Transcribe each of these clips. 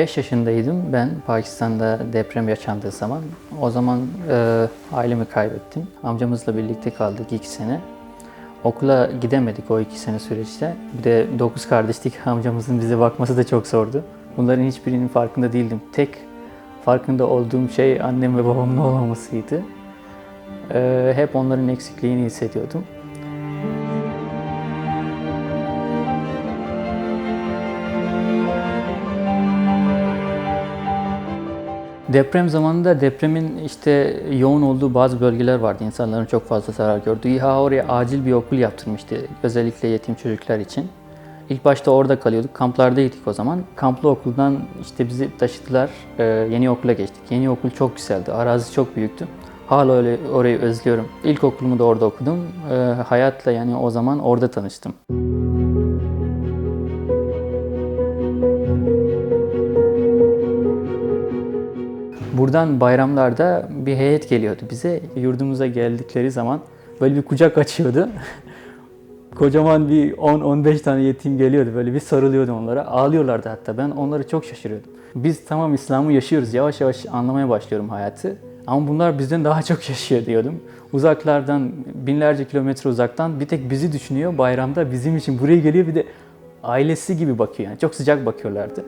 5 yaşındaydım ben Pakistan'da deprem yaşandığı zaman. O zaman e, ailemi kaybettim. Amcamızla birlikte kaldık 2 sene. Okula gidemedik o 2 sene süreçte. Bir de 9 kardeşlik amcamızın bize bakması da çok zordu. Bunların hiçbirinin farkında değildim. Tek farkında olduğum şey annem ve babamın olmamasıydı. E, hep onların eksikliğini hissediyordum. Deprem zamanında depremin işte yoğun olduğu bazı bölgeler vardı. İnsanların çok fazla zarar gördüğü. İHA oraya acil bir okul yaptırmıştı. Özellikle yetim çocuklar için. İlk başta orada kalıyorduk. Kamplardaydık o zaman. Kamplı okuldan işte bizi taşıdılar. Ee, yeni okula geçtik. Yeni okul çok güzeldi. Arazi çok büyüktü. Hala öyle orayı özlüyorum. İlk okulumu da orada okudum. Ee, hayatla yani o zaman orada tanıştım. Buradan bayramlarda bir heyet geliyordu bize. Yurdumuza geldikleri zaman böyle bir kucak açıyordu. Kocaman bir 10-15 tane yetim geliyordu. Böyle bir sarılıyordu onlara. Ağlıyorlardı hatta. Ben onları çok şaşırıyordum. Biz tamam İslam'ı yaşıyoruz. Yavaş yavaş anlamaya başlıyorum hayatı. Ama bunlar bizden daha çok yaşıyor diyordum. Uzaklardan, binlerce kilometre uzaktan bir tek bizi düşünüyor. Bayramda bizim için buraya geliyor bir de ailesi gibi bakıyor. Yani çok sıcak bakıyorlardı.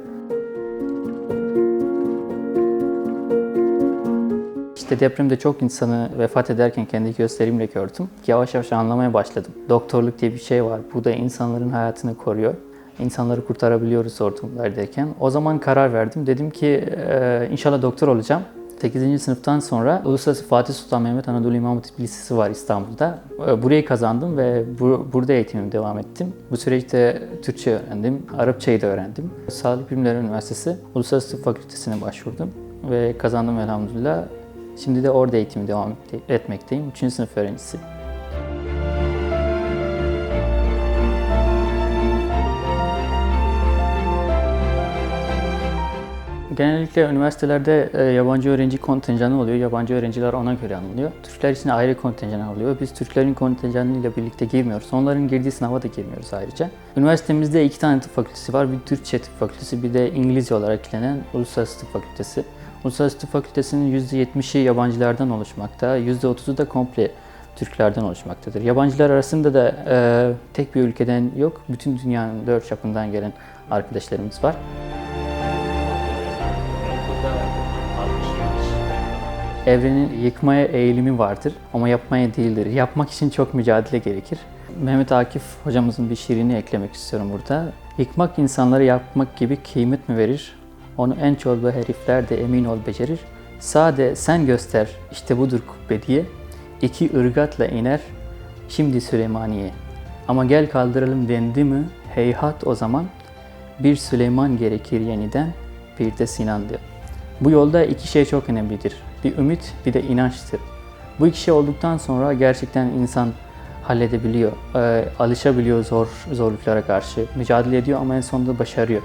İşte depremde çok insanı vefat ederken kendi gözlerimle gördüm. Yavaş yavaş anlamaya başladım. Doktorluk diye bir şey var. Bu da insanların hayatını koruyor. İnsanları kurtarabiliyoruz zor durumlardayken. O zaman karar verdim. Dedim ki "Ee, inşallah doktor olacağım. 8. sınıftan sonra Uluslararası Fatih Sultan Mehmet Anadolu İmam Hatip Lisesi var İstanbul'da. Ee, Burayı kazandım ve bu, burada eğitimimi devam ettim. Bu süreçte Türkçe öğrendim, Arapçayı da öğrendim. Sağlık Bilimleri Üniversitesi Uluslararası Fakültesine başvurdum ve kazandım elhamdülillah. Şimdi de orada eğitimi devam et- etmekteyim. 3. sınıf öğrencisi. Genellikle üniversitelerde e, yabancı öğrenci kontenjanı oluyor. Yabancı öğrenciler ona göre alınıyor. Türkler için ayrı kontenjan alıyor. Biz Türklerin kontenjanıyla birlikte girmiyoruz. Onların girdiği sınava da girmiyoruz ayrıca. Üniversitemizde iki tane tıp fakültesi var. Bir Türkçe tıp fakültesi, bir de İngilizce olarak bilinen Uluslararası Tıp Fakültesi. Uluslararası Fakültesi'nin %70'i yabancılardan oluşmakta, %30'u da komple Türklerden oluşmaktadır. Yabancılar arasında da e, tek bir ülkeden yok, bütün dünyanın dört çapından gelen arkadaşlarımız var. Evrenin yıkmaya eğilimi vardır ama yapmaya değildir. Yapmak için çok mücadele gerekir. Mehmet Akif hocamızın bir şiirini eklemek istiyorum burada. Yıkmak insanları yapmak gibi kıymet mi verir? Onu en çolba herifler de emin ol becerir. Sade sen göster işte budur kubbe diye. İki ırgatla iner şimdi Süleymaniye. Ama gel kaldıralım dendi mi heyhat o zaman bir Süleyman gerekir yeniden bir de Sinan diyor. Bu yolda iki şey çok önemlidir. Bir ümit, bir de inançtır. Bu iki şey olduktan sonra gerçekten insan halledebiliyor, e, alışabiliyor zor zorluklara karşı, mücadele ediyor ama en sonunda başarıyor.